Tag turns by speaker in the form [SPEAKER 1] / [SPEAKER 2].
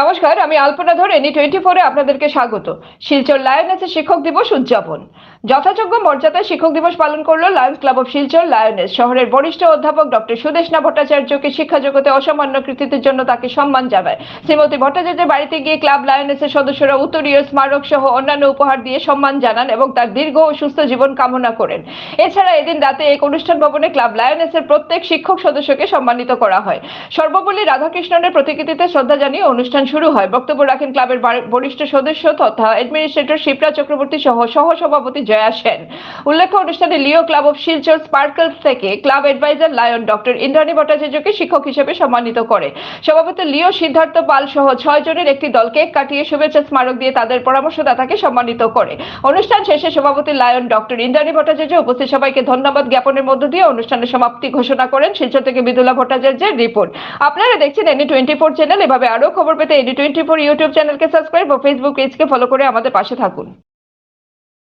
[SPEAKER 1] নমস্কার, আমি আলপনা ধর এনি টোয়েন্টি ফোরে আপনাদেরকে স্বাগত। শিলচর লায়নেসের শিক্ষক দিবস উদযাপন। যথাযোগ্য মর্যাদায় শিক্ষক দিবস পালন করল Lions club of Silchar Lioness শহরের বরিষ্ঠ অধ্যাপক ডক্টর সুদেশনা ভট্টাচার্যকে শিক্ষা জগতে অসামান্য কৃতিত্বের জন্য তাকে সম্মান জানায়। শ্রীমতী ভট্টাচার্যের বাড়িতে গিয়ে ক্লাব লায়নেসের সদস্যরা উত্তরীয় স্মারক সহ অন্যান্য উপহার দিয়ে সম্মান জানান এবং তার দীর্ঘ ও সুস্থ জীবন কামনা করেন। এছাড়া এদিন রাতে এক অনুষ্ঠান ভবনে ক্লাব লায়নেসের প্রত্যেক শিক্ষক সদস্যকে সম্মানিত করা হয়। সর্বপল্লী রাধাকৃষ্ণনের প্রতিকৃতিতে শ্রদ্ধা জানিয়ে অনুষ্ঠান শুরু হয়। বক্তব্য রাখেন ক্লাবের বরিষ্ঠ সদস্য তথা অ্যাডমিনিস্ট্রেটর শিপ্রা চক্রবর্তী সহ সহ সভাপতি জয়া সেন। উল্লেখ্য, অনুষ্ঠানে Leo club of Silchar sparkles থেকে club advisor lion doctor Indrani ভট্টাচার্যকে শিক্ষক হিসেবে সম্মানিত করে। সভাপতি লিও সিদ্ধার্থ পাল সহ ছয় জনের একটি দল কেক কাটিয়ে শুভেচ্ছা স্মারক দিয়ে তাদের পরামর্শদাতাকে সম্মানিত করে। অনুষ্ঠান শেষে সভাপতি লায়ন ডক্টর ইন্দ্রাণী ভট্টাচার্য উপস্থিত। সবাইকে ধন্যবাদ জ্ঞাপনের মধ্য দিয়ে অনুষ্ঠানের সমাপ্তি ঘোষণা করেন শিলচর থেকে বিদুলা ভট্টাচার্যের রিপোর্ট। আপনারা দেখছেন এনি টোয়েন্টি ফোর চ্যানেল এভাবে আরও খবর পেতে এডি টোয়েন্টি ফোর ইউটিউব চ্যানেলকে সাবস্ক্রাইব ও ফেসবুক পেজকে ফলো করে আমাদের পাশে থাকুন